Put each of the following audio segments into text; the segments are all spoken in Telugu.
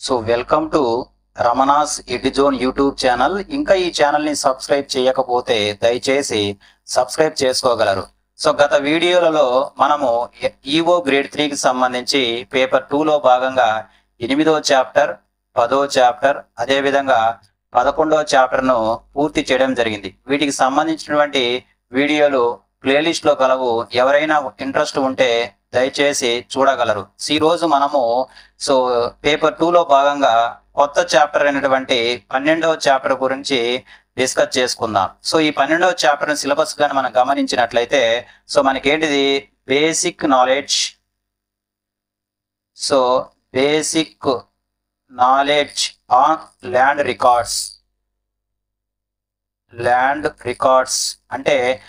So welcome to Ramana's Edizone YouTube channel. ఇంకా ఈ ఛానల్ని సబ్స్క్రైబ్ చేయకపోతే దయచేసి సబ్స్క్రైబ్ చేసుకోగలరు. సో గత వీడియోలలో మనము ఈఓ గ్రేడ్ త్రీకి సంబంధించి పేపర్లో భాగంగా ఎనిమిదో చాప్టర్ పదో చాప్టర్ అదేవిధంగా పదకొండవ చాప్టర్ను పూర్తి చేయడం జరిగింది. వీటికి సంబంధించినటువంటి వీడియోలు ప్లేలిస్ట్లో కలవు. ఎవరైనా ఇంట్రెస్ట్ ఉంటే దయచేసి చూడగలరు. ఈ రోజు మనము సో పేపర్ టూలో భాగంగా కొత్త చాప్టర్ అయినటువంటి పన్నెండవ చాప్టర్ గురించి డిస్కస్ చేసుకుందాం. సో ఈ పన్నెండవ చాప్టర్ సిలబస్గా మనం గమనించినట్లయితే so మనకేంటిది? Basic knowledge. So basic knowledge on land records. Land records అంటే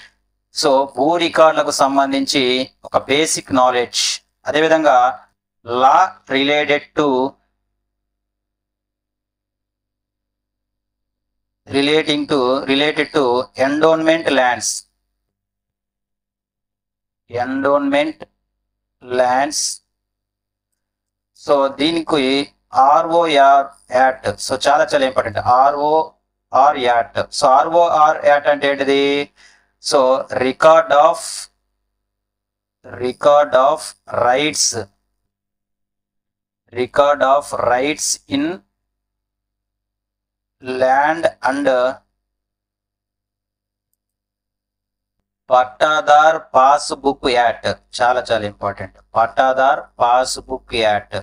సో భూ రికార్డులకు సంబంధించి ఒక బేసిక్ నాలెడ్జ్ అదేవిధంగా law related to relating to related to endowment lands endowment lands so దీనికి ఆర్ఓఆర్ యాక్ట్ సో చాలా చాలా important ROR act so ROR act అంటే ఏంటిది? So record of record of rights record of rights in land and Pattadar passbook act చాలా చాలా important Pattadar passbook act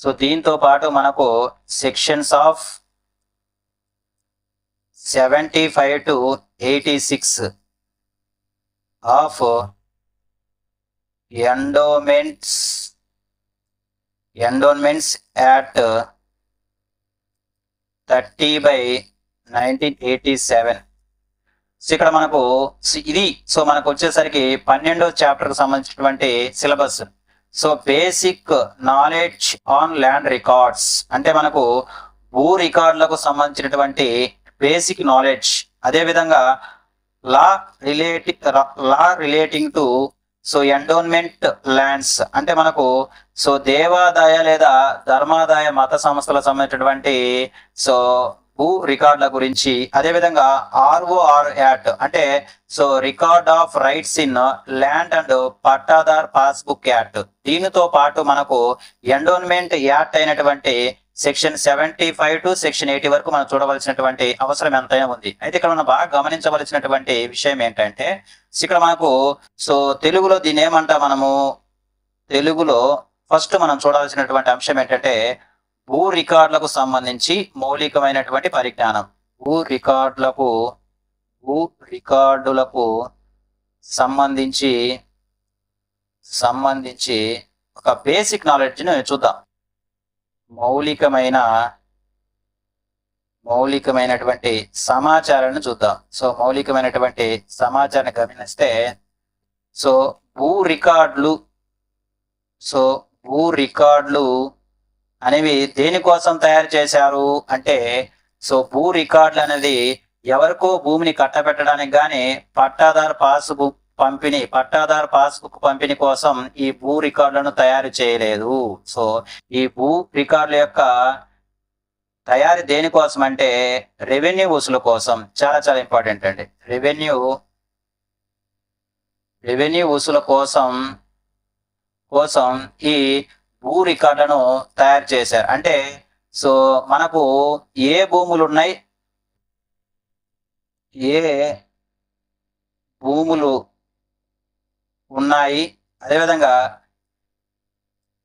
so దీంతో పాటు మనకు sections of seventy five to eighty six of endowments endowments act thirty by nineteen eighty seven so ఇక్కడ మనకు సి- ఇది సో మనకు వచ్చేసరికి పన్నెండో చాప్టర్కి సంబంధించినటువంటి syllabus so basic knowledge on land records అంటే మనకు భూ రికార్డులకు సంబంధించినటువంటి బేసిక్ నాలెడ్జ్ అదే విధంగా law relating law relating to so endowment lands అంటే మనకు సో దేవాదాయ లేదా ధర్మాదాయ మత సంస్థలకు సంబంధించినటువంటి సో భూ రికార్డుల గురించి అదే విధంగా ఆర్ఓఆర్ యాక్ట్ అంటే so record of rights in land and Pattadar passbook act దీనితో పాటు మనకు ఎండోన్మెంట్ యాక్ట్ అయినటువంటి section seventy five to section eighty వరకు మనం చూడవలసినటువంటి అవసరం ఎంతైనా ఉంది. అయితే ఇక్కడ మనం బాగా గమనించవలసినటువంటి విషయం ఏంటంటే ఇక్కడ మనకు సో తెలుగులో దీన్ని ఏమంటా మనము తెలుగులో ఫస్ట్ మనం చూడాల్సినటువంటి అంశం ఏంటంటే భూ రికార్డులకు సంబంధించి మౌలికమైనటువంటి పరిజ్ఞానం. భూ రికార్డులకు భూ రికార్డులకు సంబంధించి సంబంధించి ఒక బేసిక్ నాలెడ్జ్ని చూద్దాం. మౌలికమైన మౌలికమైనటువంటి సమాచారాన్ని చూద్దాం. సో మౌలికమైనటువంటి సమాచారాన్ని గమనిస్తే సో భూ రికార్డులు సో భూ రికార్డులు అనేవి దేనికోసం తయారు చేశారు అంటే సో భూ రికార్డులు అనేది ఎవరికో భూమిని కట్టబెట్టడానికి పట్టాదారు పాస్ పాస్బుక్ పంపిణీ పట్టాదారు పాస్బుక్ పంపిణీ కోసం ఈ భూ రికార్డులను తయారు చేయలేదు. సో ఈ భూ రికార్డుల యొక్క తయారీ దేనికోసం అంటే రెవెన్యూ వసూలు కోసం. చాలా చాలా ఇంపార్టెంట్ అండి. రెవెన్యూ రెవెన్యూ వసూల కోసం కోసం ఈ భూ రికార్డులను తయారు చేశారు. అంటే సో మనకు ఏ భూములు ఉన్నాయి ఏ భూములు ఉన్నాయి. అదేవిధంగా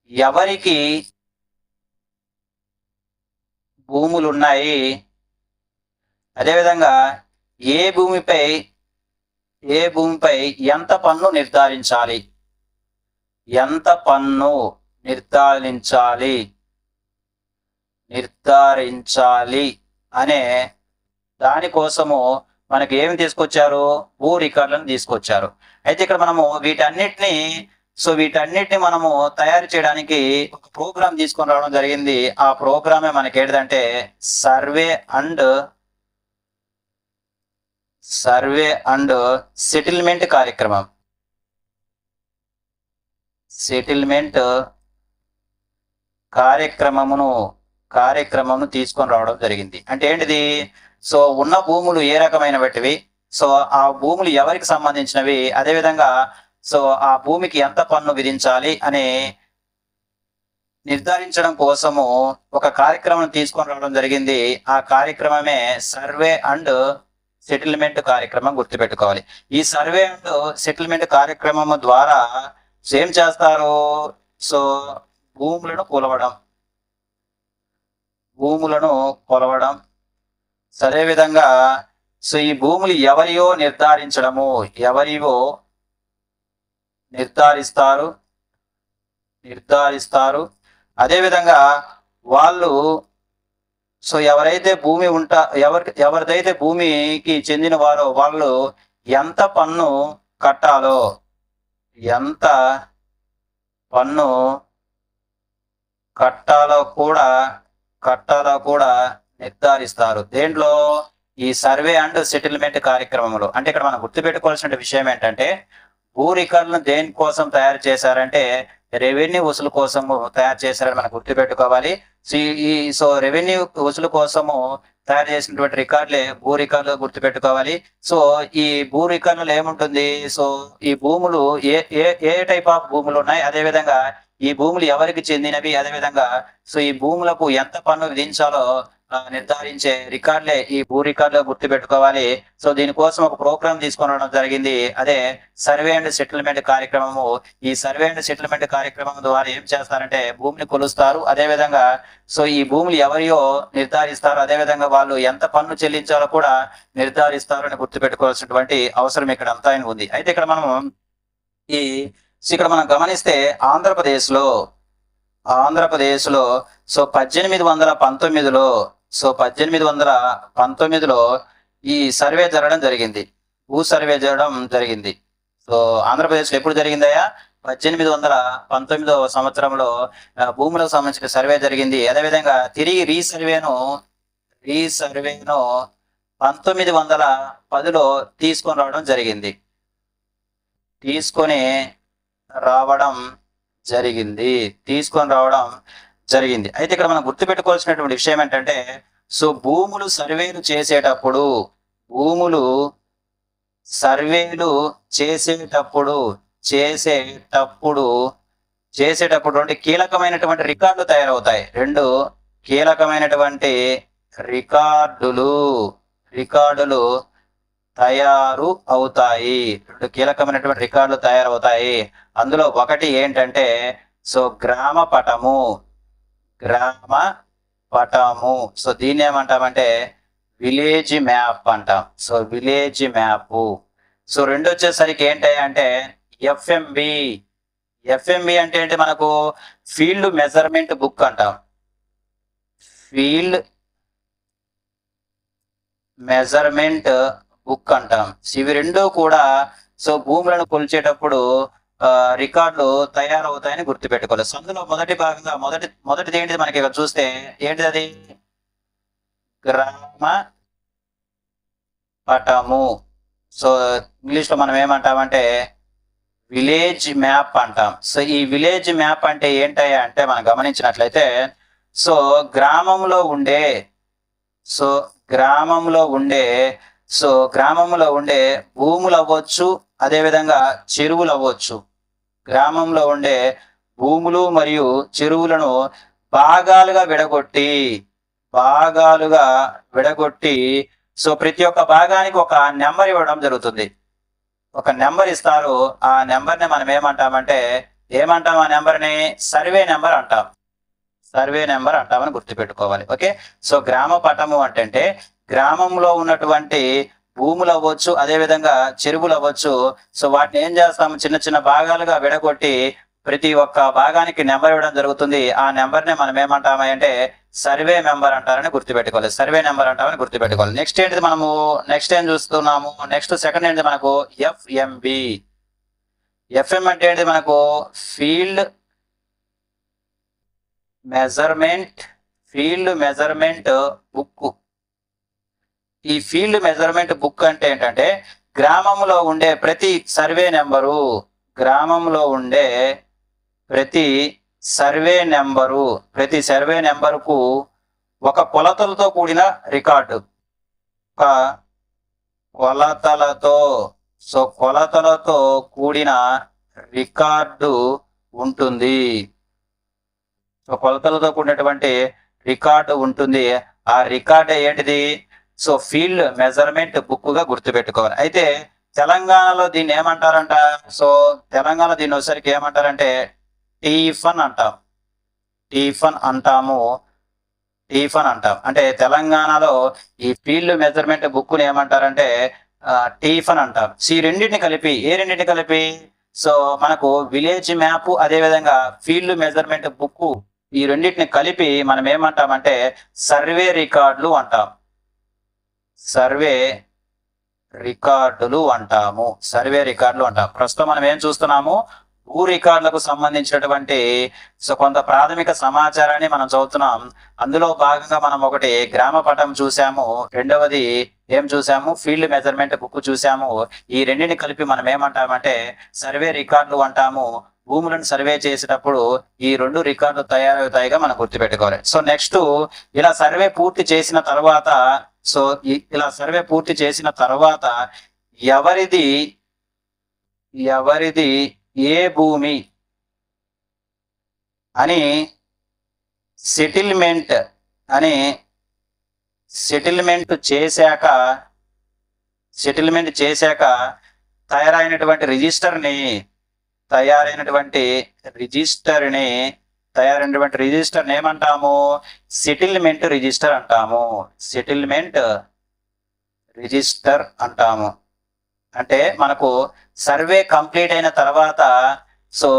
ఎవరికి భూములు ఉన్నాయి అదేవిధంగా ఏ భూమిపై ఏ భూమిపై ఎంత పన్ను నిర్ధారించాలి? ఎంత పన్ను నిర్ధారించాలి? నిర్ధారించాలి అనే దానికోసము మనకి ఏమి తీసుకొచ్చారు? భూ రికార్డులను తీసుకొచ్చారు. అయితే ఇక్కడ మనము వీటన్నిటిని సో వీటన్నిటిని మనము తయారు చేయడానికి ఒక ప్రోగ్రామ్ తీసుకొని రావడం జరిగింది. ఆ ప్రోగ్రామే మనకి ఏంటంటే survey and survey and settlement కార్యక్రమం. సెటిల్మెంట్ కార్యక్రమమును కార్యక్రమమును తీసుకొని రావడం జరిగింది. అంటే ఏంటిది? సో ఉన్న భూములు ఏ రకమైన సో ఆ భూములు ఎవరికి సంబంధించినవి? అదేవిధంగా సో ఆ భూమికి ఎంత పన్ను విధించాలి అని నిర్ధారించడం కోసము ఒక కార్యక్రమం తీసుకొని రావడం జరిగింది. ఆ కార్యక్రమమే సర్వే అండ్ సెటిల్మెంట్ కార్యక్రమం గుర్తుపెట్టుకోవాలి. ఈ సర్వే అండ్ సెటిల్మెంట్ కార్యక్రమం ద్వారా ఏం చేస్తారు? సో భూములను కొలవడం. భూములను కొలవడం. సరే విధంగా సో ఈ భూములు ఎవరియో నిర్ధారించడము ఎవరివో నిర్ధారిస్తారు నిర్ధారిస్తారు. అదేవిధంగా వాళ్ళు సో ఎవరైతే భూమి ఉంటా ఎవరి ఎవరిదైతే భూమికి చెందిన వారో వాళ్ళు ఎంత పన్ను కట్టాలో ఎంత పన్ను కట్టాలో కూడా కట్టాలో కూడా నిర్ధారిస్తారు. దేంట్లో? ఈ సర్వే అండ్ సెటిల్మెంట్ కార్యక్రమంలో అంటే ఇక్కడ మనం గుర్తుపెట్టుకోవాల్సిన విషయం ఏంటంటే భూ రికార్డులను దేనికోసం తయారు చేశారంటే రెవెన్యూ వసూలు కోసము తయారు చేశారని మనం గుర్తుపెట్టుకోవాలి. సో ఈ- సో రెవెన్యూ వసూలు కోసము తయారు చేసినటువంటి రికార్డులే భూ రికార్డులు గుర్తుపెట్టుకోవాలి. సో ఈ భూ రికార్డులు ఏముంటుంది? సో ఈ భూములు ఏ ఏ ఏ టైప్ ఆఫ్ భూములు ఉన్నాయి? అదే విధంగా ఈ భూములు ఎవరికి చెందినవి? అదే విధంగా సో ఈ భూములకు ఎంత పన్ను విధించాలో నిర్ధారించే రికార్డులే ఈ భూ రికార్డులో గుర్తుపెట్టుకోవాలి. సో దీనికోసం ఒక ప్రోగ్రామ్ తీసుకొని జరిగింది. అదే సర్వే అండ్ సెటిల్మెంట్ కార్యక్రమము. ఈ సర్వే అండ్ సెటిల్మెంట్ కార్యక్రమం ద్వారా ఏం చేస్తారంటే భూమిని కొలుస్తారు. అదే విధంగా సో ఈ భూములు ఎవరియో నిర్ధారిస్తారు. అదే విధంగా వాళ్ళు ఎంత పన్ను చెల్లించాలో కూడా నిర్ధారిస్తారు అని గుర్తు పెట్టుకోవాల్సినటువంటి అవసరం ఇక్కడ అంతా ఉంది. అయితే ఇక్కడ మనం ఈ ఇక్కడ మనం గమనిస్తే ఆంధ్రప్రదేశ్లో ఆంధ్రప్రదేశ్లో ఆంధ్రప్రదేశ్లో సో పద్దెనిమిది వందల పంతొమ్మిదిలో సో పద్దెనిమిది వందల పంతొమ్మిదిలో ఈ సర్వే జరగడం జరిగింది. భూ సర్వే జరగడం జరిగింది. సో ఆంధ్రప్రదేశ్లో ఎప్పుడు జరిగిందయ్యా? పద్దెనిమిది వందల పంతొమ్మిదవ సంవత్సరంలో భూములకు సంబంధించిన సర్వే జరిగింది. అదేవిధంగా తిరిగి రీసర్వేను రీసర్వేను పంతొమ్మిది వందల పదిలో తీసుకొని రావడం జరిగింది. తీసుకొని రావడం జరిగింది. తీసుకొని రావడం జరిగింది. అయితే ఇక్కడ మనం గుర్తుపెట్టుకోవాల్సినటువంటి విషయం ఏంటంటే సో భూములు సర్వేలు చేసేటప్పుడు భూములు సర్వేలు చేసేటప్పుడు చేసేటప్పుడు చేసేటప్పుడు రెండు కీలకమైనటువంటి రికార్డులు తయారవుతాయి. రెండు కీలకమైనటువంటి రికార్డులు రికార్డులు తయారు అవుతాయి. రెండు కీలకమైనటువంటి రికార్డులు తయారవుతాయి. అందులో ఒకటి ఏంటంటే సో గ్రామ పటము. గ్రామ పటము. సో దీన్ని ఏమంటామంటే విలేజ్ మ్యాప్ అంటాం. So village map. సో రెండు వచ్చేసరికి ఏంటంటే అంటే ఎఫ్ఎంబి. ఎఫ్ఎంబి అంటే ఏంటి? మనకు ఫీల్డ్ మెజర్మెంట్ బుక్ అంటాం. ఫీల్డ్ మెజర్మెంట్ బుక్ అంటాం. ఇవి రెండు కూడా సో భూములను కొలిచేటప్పుడు రికార్డులు తయారవుతాయని గుర్తుపెట్టుకోవాలి. సో అందులో మొదటి భాగంగా మొదటి మొదటిది ఏంటిది మనకి ఇక్కడ చూస్తే ఏంటిది అది? గ్రామ పటము. సో ఇంగ్లీష్లో మనం ఏమంటామంటే విలేజ్ మ్యాప్ అంటాం. సో ఈ విలేజ్ మ్యాప్ అంటే ఏంటయ్యా అంటే మనం గమనించినట్లయితే సో గ్రామంలో ఉండే సో గ్రామంలో ఉండే సో గ్రామంలో ఉండే భూములు అవ్వచ్చు అదేవిధంగా చెరువులు అవ్వచ్చు. గ్రామంలో ఉండే భూములు మరియు చెరువులను భాగాలుగా విడగొట్టి భాగాలుగా విడగొట్టి సో ప్రతి ఒక్క భాగానికి ఒక నెంబర్ ఇవ్వడం జరుగుతుంది. ఒక నెంబర్ ఇస్తారు. ఆ నెంబర్ని మనం ఏమంటామంటే ఏమంటాం ఆ నెంబర్ని సర్వే నెంబర్ అంటాం. సర్వే నెంబర్ అంటామని గుర్తుపెట్టుకోవాలి. ఓకే? సో గ్రామ పటము అంటే గ్రామంలో ఉన్నటువంటి భూములు అవ్వచ్చు అదే విధంగా చెరువులు అవ్వచ్చు సో వాటిని ఏం చేస్తాము? చిన్న చిన్న భాగాలుగా విడగొట్టి ప్రతి ఒక్క భాగానికి నెంబర్ ఇవ్వడం జరుగుతుంది. ఆ నెంబర్ని మనం ఏమంటామా అంటే సర్వే నెంబర్ అంటారని గుర్తుపెట్టుకోవాలి. సర్వే నెంబర్ అంటామని గుర్తుపెట్టుకోవాలి. నెక్స్ట్ ఏంటిది మనము? నెక్స్ట్ ఏం చూస్తున్నాము? నెక్స్ట్ సెకండ్ ఏంటి మనకు? ఎఫ్ఎంబి. ఎఫ్ఎం అంటే ఏంటి మనకు? Field measurement field measurement book ఈ ఫీల్డ్ మెజర్మెంట్ బుక్ అంటే ఏంటంటే గ్రామంలో ఉండే ప్రతి సర్వే నెంబరు గ్రామంలో ఉండే ప్రతి సర్వే నెంబరు ప్రతి సర్వే నెంబరుకు ఒక కొలతలతో కూడిన రికార్డు. ఒక కొలతలతో సో కొలతలతో కూడిన రికార్డు ఉంటుంది. సో కొలతలతో కూడినటువంటి రికార్డు ఉంటుంది. ఆ రికార్డ్ ఏంటిది? సో ఫీల్డ్ మెజర్మెంట్ బుక్గా గుర్తుపెట్టుకోవాలి. అయితే తెలంగాణలో దీన్ని ఏమంటారంట? సో తెలంగాణ దీన్ని వచ్చేసరికి ఏమంటారంటే టీఫన్ అంటాం. టీఫన్ అంటాము. టీఫన్ అంటాం. అంటే తెలంగాణలో ఈ ఫీల్డ్ మెజర్మెంట్ బుక్ని ఏమంటారంటే టీఫన్ అంటాం. సో ఈ రెండింటిని కలిపి ఏ రెండింటిని కలిపి? సో మనకు విలేజ్ మ్యాప్ అదే విధంగా ఫీల్డ్ మెజర్మెంట్ బుక్ ఈ రెండింటిని కలిపి మనం ఏమంటామంటే సర్వే రికార్డులు అంటాం. సర్వే రికార్డులు అంటాము. సర్వే రికార్డులు అంటాము ప్రస్తుతం మనం ఏం చూస్తున్నాము? భూ రికార్డులకు సంబంధించినటువంటి సో కొంత ప్రాథమిక సమాచారాన్ని మనం చదువుతున్నాం. అందులో భాగంగా మనం ఒకటి గ్రామ పటం చూసాము రెండవది ఏం చూసాము ఫీల్డ్ మెజర్మెంట్ బుక్ చూసాము ఈ రెండిని కలిపి మనం ఏమంటామంటే సర్వే రికార్డులు అంటాము. భూములను సర్వే చేసేటప్పుడు ఈ రెండు రికార్డులు తయారవుతాయిగా మనం గుర్తుపెట్టుకోవాలి. సో నెక్స్ట్ ఇలా సర్వే పూర్తి చేసిన తర్వాత సో ఇలా సర్వే పూర్తి చేసిన తర్వాత ఎవరిది ఎవరిది ఏ భూమి అని సెటిల్మెంట్ అని సెటిల్మెంట్ చేశాక సెటిల్మెంట్ చేశాక తయారైనటువంటి రిజిస్టర్ని తయారైనటువంటి రిజిస్టర్ని తయారైనటువంటి రిజిస్టర్ ఏమంటాము సెటిల్మెంట్ రిజిస్టర్ అంటాము. సెటిల్మెంట్ రిజిస్టర్ అంటాము. అంటే మనకు సర్వే కంప్లీట్ అయిన తర్వాత సో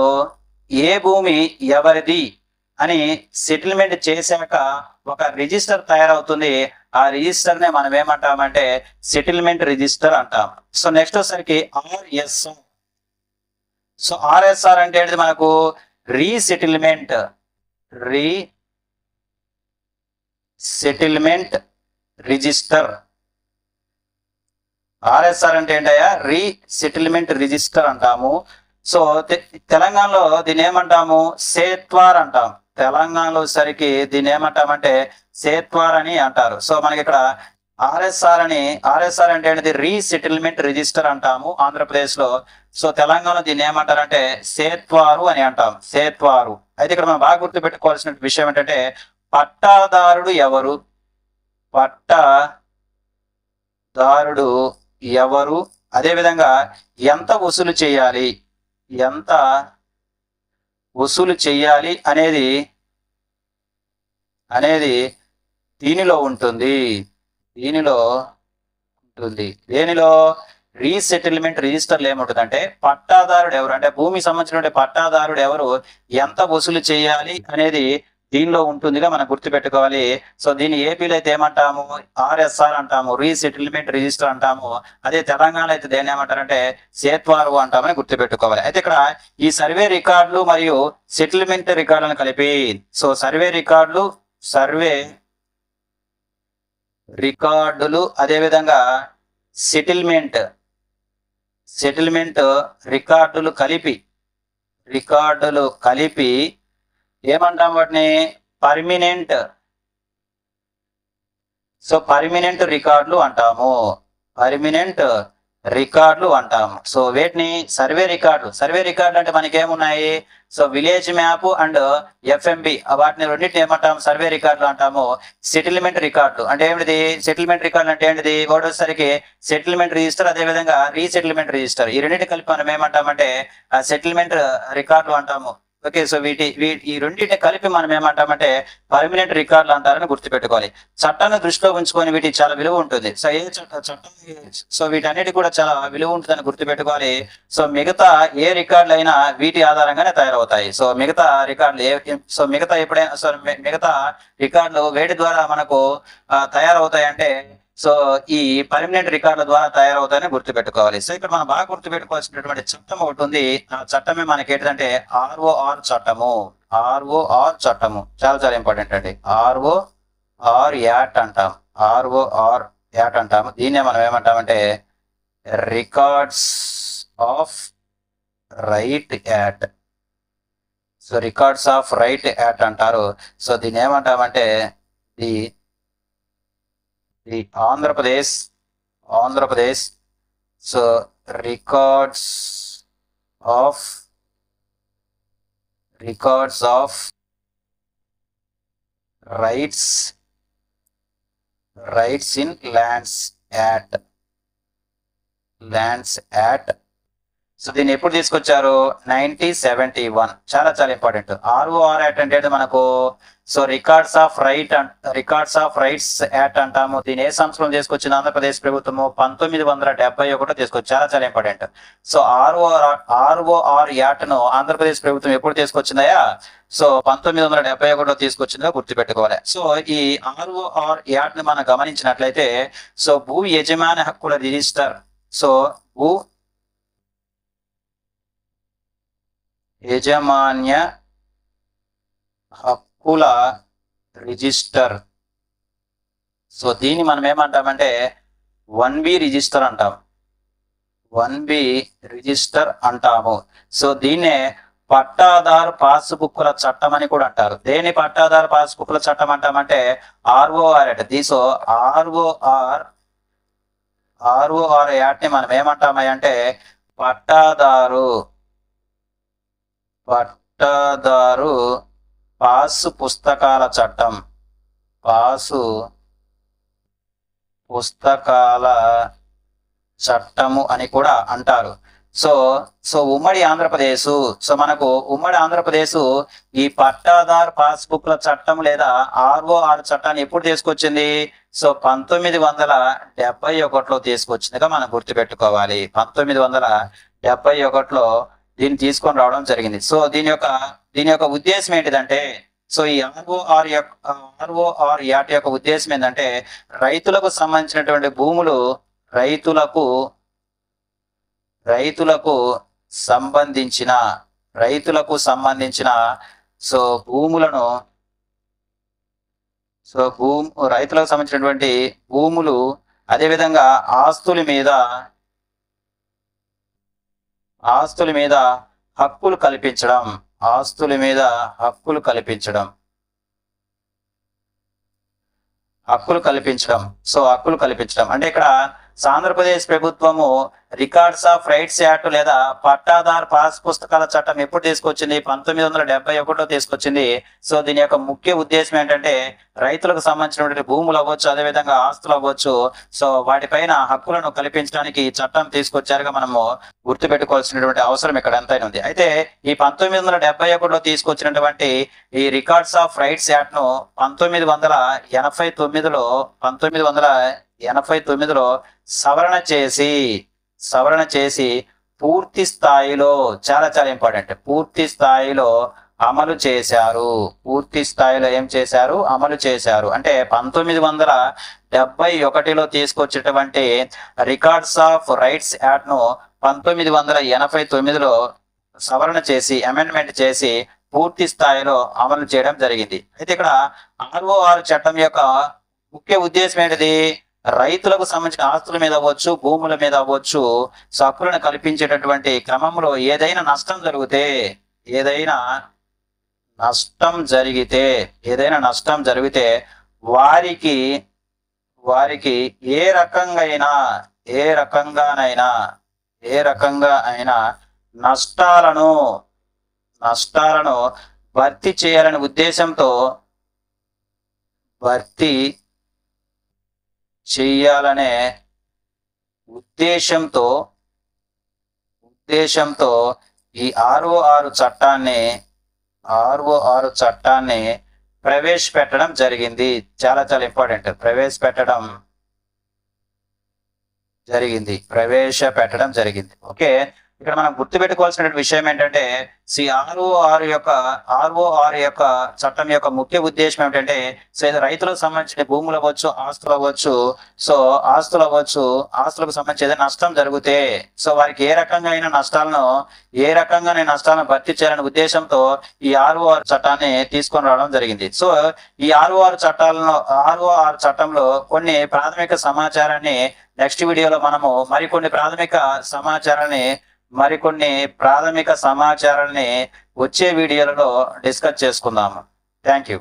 ఏ భూమి ఎవరిది అని సెటిల్మెంట్ చేశాక ఒక రిజిస్టర్ తయారవుతుంది. ఆ రిజిస్టర్ నే మనం ఏమంటామంటే సెటిల్మెంట్ రిజిస్టర్ అంటాం. సో నెక్స్ట్ వచ్చేసరికి ఆర్ఎస్ఆర్. సో ఆర్ఎస్ఆర్ అంటే మనకు? Resettlement re settlement register RSR అంటే ఏంటయ్యా? రీ సెటిల్మెంట్ రిజిస్టర్ అంటాము సో తెలంగాణలో దీని ఏమంటాము? సేత్వార్ అంటాం తెలంగాణలో సరికి దీని ఏమంటామంటే సేత్వార్ అని అంటారు. సో మనకి ఇక్కడ ఆర్ఎస్ఆర్ అని ఆర్ఎస్ఆర్ అంటే ఏంటిది? రీసెటిల్మెంట్ రిజిస్టర్ అంటాము ఆంధ్రప్రదేశ్లో సో తెలంగాణలో దీన్ని ఏమంటారంటే సేత్వారు అని అంటాం సేత్వారు. అయితే ఇక్కడ మనం బాగా గుర్తు పెట్టుకోవాల్సిన విషయం ఏంటంటే పట్టాదారుడు ఎవరు? పట్టాదారుడు ఎవరు? అదేవిధంగా ఎంత వసూలు చేయాలి? ఎంత వసూలు చేయాలి అనేది అనేది దీనిలో ఉంటుంది. దీనిలో ఉంటుంది? దేనిలో? రీసెటిల్మెంట్ రిజిస్టర్లు ఏముంటుందంటే పట్టాదారుడు ఎవరు? అంటే భూమికి సంబంధించినటువంటి పట్టాదారుడు ఎవరు? ఎంత వసూలు చేయాలి అనేది దీనిలో ఉంటుందిగా మనం గుర్తుపెట్టుకోవాలి. సో దీన్ని ఏపీలో అయితే ఏమంటాము? ఆర్ఎస్ఆర్ అంటాము రీసెటిల్మెంట్ రిజిస్టర్ అంటాము. అదే తెలంగాణలో అయితే దేన్ని ఏమంటారంటే సేత్వారు అంటామని గుర్తుపెట్టుకోవాలి. అయితే ఇక్కడ ఈ సర్వే రికార్డులు మరియు సెటిల్మెంట్ రికార్డులను కలిపి సో సర్వే రికార్డులు సర్వే రికార్డులు అదేవిధంగా సెటిల్మెంట్. సెటిల్మెంట్ రికార్డులు కలిపి రికార్డులు కలిపి ఏమంటాం వాటిని? పర్మినెంట్. సో పర్మినెంట్ రికార్డులు అంటాము. పర్మినెంట్ రికార్డులు అంటాము. సో వీటిని సర్వే రికార్డు సర్వే రికార్డు అంటే మనకి ఏమున్నాయి so village map and FMB వాటిని రెండింటిని ఏమంటాం సర్వే రికార్డులు అంటాము. సెటిల్మెంట్ రికార్డులు. అంటే ఏమిటిది? సెటిల్మెంట్ రికార్డులు అంటే ఏంటిది? ఒకటోసరికి సెటిల్మెంట్ రిజిస్టర్ అదే విధంగా రీసెటిల్మెంట్ రిజిస్టర్. ఈ రెండింటి కలిపి మనం ఏమంటామంటే సెటిల్మెంట్ రికార్డులు అంటాము. ఓకే సో వీటి ఈ రెండింటిని కలిపి మనం ఏమంటామంటే పర్మినెంట్ రికార్డులు అంటారని గుర్తుపెట్టుకోవాలి. చట్టాన్ని దృష్టిలో ఉంచుకొని వీటికి చాలా విలువ ఉంటుంది. సో ఏ చట్ట చట్టం సో వీటన్నిటి కూడా చాలా విలువ ఉంటుందని గుర్తుపెట్టుకోవాలి. సో మిగతా ఏ రికార్డులు అయినా వీటి ఆధారంగానే తయారవుతాయి. సో మిగతా రికార్డులు ఏ సో మిగతా ఎప్పుడైనా సో మిగతా రికార్డులు వేటి ద్వారా మనకు తయారవుతాయి అంటే సో ఈ పర్మనెంట్ రికార్డుల ద్వారా తయారవుతాయని గుర్తుపెట్టుకోవాలి. సో ఇక్కడ మనం బాగా గుర్తుపెట్టుకోవాల్సినటువంటి చట్టం ఒకటి ఉంది. ఆ చట్టమే మనకి ఏంటంటే ఆర్ఓఆర్ చట్టము. ఆర్ఓఆర్ చట్టము. చాలా చాలా ఇంపార్టెంట్ అండి. ఆర్ఓ ఆర్ యాట్ అంటాం. ఆర్ఓఆర్ యాట్ అంటాము. దీన్నే మనం ఏమంటామంటే records of right act. So records of right act అంటారు. సో దీన్ని ఏమంటామంటే the the Andhra Pradesh Andhra Pradesh so records of records of rights rights in lands act lands act so దీన్ని ఎప్పుడు తీసుకొచ్చారు? నైన్టీన్ సెవెంటీ వన్ చాలా చాలా ఇంపార్టెంట్ ఆర్ఓఆర్ యాక్ట్ అంటే మనకు so records of right records of rights act అంటాము. దీని ఏ సంవత్సరం తీసుకొచ్చింది? ఆంధ్రప్రదేశ్ ప్రభుత్వము పంతొమ్మిది వందల డెబ్బై ఒకటో తీసుకొచ్చి చాలా చాలా ఇంపార్టెంట్. సో ఆర్ఓఆర్ ఆర్ఓఆర్ యాక్ట్ను ఆంధ్రప్రదేశ్ ప్రభుత్వం ఎప్పుడు తీసుకొచ్చిందయా సో పంతొమ్మిది వందల డెబ్బై ఒకటో తీసుకొచ్చిందిగా గుర్తుపెట్టుకోవాలి. సో ఈ ఆర్ఓఆర్ యాక్ట్ని మనం గమనించినట్లయితే సో భూ యజమాని హక్కుల రిజిస్టర్ సో భూ యజమాన్య హక్కుల రిజిస్టర్. సో దీన్ని మనం ఏమంటామంటే వన్ బి రిజిస్టర్ అంటాం. వన్ బి రిజిస్టర్ అంటాము. సో దీన్నే పట్టాదారు పాస్బుక్ల చట్టం అని కూడా అంటారు. దేని పట్టాదారు పాస్బుక్ల చట్టం అంటామంటే ఆర్ఓఆర్ అంటే. దీసో ఆర్ఓఆర్ ఆర్ఓఆర్ యాక్ట్ని మనం ఏమంటామంటే పట్టాదారు పట్టాదారు పాసు పుస్తకాల చట్టం. పాసు పుస్తకాల చట్టము అని కూడా అంటారు. సో సో ఉమ్మడి ఆంధ్రప్రదేశ్ సో మనకు ఉమ్మడి ఆంధ్రప్రదేశ్ ఈ పట్టాదారు పాస్బుక్ల చట్టం లేదా ఆర్ఓఆర్ చట్టాన్ని ఎప్పుడు తీసుకొచ్చింది? సో పంతొమ్మిది వందల డెబ్బై ఒకటిలో తీసుకొచ్చిందిగా మనం గుర్తుపెట్టుకోవాలి. పంతొమ్మిది వందల డెబ్బై ఒకటిలో దీన్ని తీసుకొని రావడం జరిగింది. సో దీని యొక్క దీని యొక్క ఉద్దేశం ఏంటిదంటే సో ఈ ఆర్ఓఆర్ యొక్క ఆర్ఓఆర్ యాట్ యొక్క ఉద్దేశం ఏంటంటే రైతులకు సంబంధించినటువంటి భూములు రైతులకు రైతులకు సంబంధించిన రైతులకు సంబంధించిన సో భూములను సో భూ రైతులకు సంబంధించినటువంటి భూములు అదేవిధంగా ఆస్తుల మీద ఆస్తుల మీద హక్కులు కల్పించడం ఆస్తుల మీద హక్కులు కల్పించడం. హక్కులు కల్పించడం. సో హక్కులు కల్పించడం. అంటే ఇక్కడ ఆంధ్రప్రదేశ్ ప్రభుత్వము రికార్డ్స్ ఆఫ్ రైట్స్ యాక్ట్ లేదా పట్టాదారు పాస్ పుస్తకాల చట్టం ఎప్పుడు తీసుకొచ్చింది? పంతొమ్మిది వందల డెబ్బై ఒకటిలో తీసుకొచ్చింది. సో దీని యొక్క ముఖ్య ఉద్దేశం ఏంటంటే రైతులకు సంబంధించినటువంటి భూములు అవ్వచ్చు అదేవిధంగా ఆస్తులు అవ్వచ్చు. సో వాటిపైన హక్కులను కల్పించడానికి చట్టం తీసుకొచ్చారుగా మనము గుర్తుపెట్టుకోవాల్సినటువంటి అవసరం ఇక్కడ ఎంతైనా ఉంది. అయితే ఈ పంతొమ్మిది వందల డెబ్బై ఒకటిలో తీసుకొచ్చినటువంటి ఈ రికార్డ్స్ ఆఫ్ రైట్స్ యాక్ట్ను పంతొమ్మిది వందల ఎనభై తొమ్మిదిలో పంతొమ్మిది వందల ఎనభై తొమ్మిదిలో సవరణ చేసి సవరణ చేసి పూర్తి స్థాయిలో చాలా చాలా ఇంపార్టెంట్. పూర్తి స్థాయిలో అమలు చేశారు. పూర్తి స్థాయిలో ఏం చేశారు? అమలు చేశారు. అంటే పంతొమ్మిది వందల డెబ్బై ఒకటిలో తీసుకొచ్చేటువంటి రికార్డ్స్ ఆఫ్ రైట్స్ యాక్ట్ను పంతొమ్మిది వందల ఎనభై తొమ్మిదిలో సవరణ చేసి అమెండ్మెంట్ చేసి పూర్తి స్థాయిలో అమలు చేయడం జరిగింది. అయితే ఇక్కడ ఆర్ఓఆర్ చట్టం యొక్క ముఖ్య ఉద్దేశం ఏంటిది? రైతులకు సంబంధించిన ఆస్తుల మీద అవ్వచ్చు భూముల మీద అవ్వచ్చు సో హక్కులను కల్పించేటటువంటి క్రమంలో ఏదైనా నష్టం జరిగితే ఏదైనా నష్టం జరిగితే ఏదైనా నష్టం జరిగితే వారికి వారికి ఏ రకంగా అయినా ఏ రకంగానైనా ఏ రకంగా అయినా నష్టాలను నష్టాలను భర్తీ చేయాలనే ఉద్దేశంతో భర్తీ చెయ్యాలనే ఉద్దేశంతో ఉద్దేశంతో ఈ ఆర్ఓఆర్ చట్టాన్ని ఆర్ఓఆర్ చట్టాన్ని ప్రవేశపెట్టడం జరిగింది. చాలా చాలా ఇంపార్టెంట్. ప్రవేశపెట్టడం జరిగింది. ప్రవేశపెట్టడం జరిగింది. ఓకే. ఇక్కడ మనం గుర్తుపెట్టుకోవాల్సిన విషయం ఏంటంటే సి ఆర్ఓఆర్ యొక్క ఆర్ఓఆర్ యొక్క చట్టం యొక్క ముఖ్య ఉద్దేశం ఏమిటంటే సో ఇది రైతులకు సంబంధించిన భూములు అవ్వచ్చు ఆస్తులు అవ్వచ్చు సో ఆస్తులు అవ్వచ్చు ఆస్తులకు సంబంధించి ఏదైనా నష్టం జరిగితే సో వారికి ఏ రకంగా అయిన నష్టాలను ఏ రకంగా నష్టాలను భర్తీ చేయాలనే ఉద్దేశంతో ఈ ఆర్ఓఆర్ చట్టాన్ని తీసుకొని రావడం జరిగింది. సో ఈ ఆర్ఓఆర్ చట్టాలను ఆర్ఓఆర్ చట్టంలో కొన్ని ప్రాథమిక సమాచారాన్ని నెక్స్ట్ వీడియోలో మనము మరికొన్ని ప్రాథమిక సమాచారాన్ని మరికొన్ని ప్రాథమిక సమాచారాన్ని వచ్చే వీడియోలలో డిస్కస్ చేసుకుందాము. Thank you.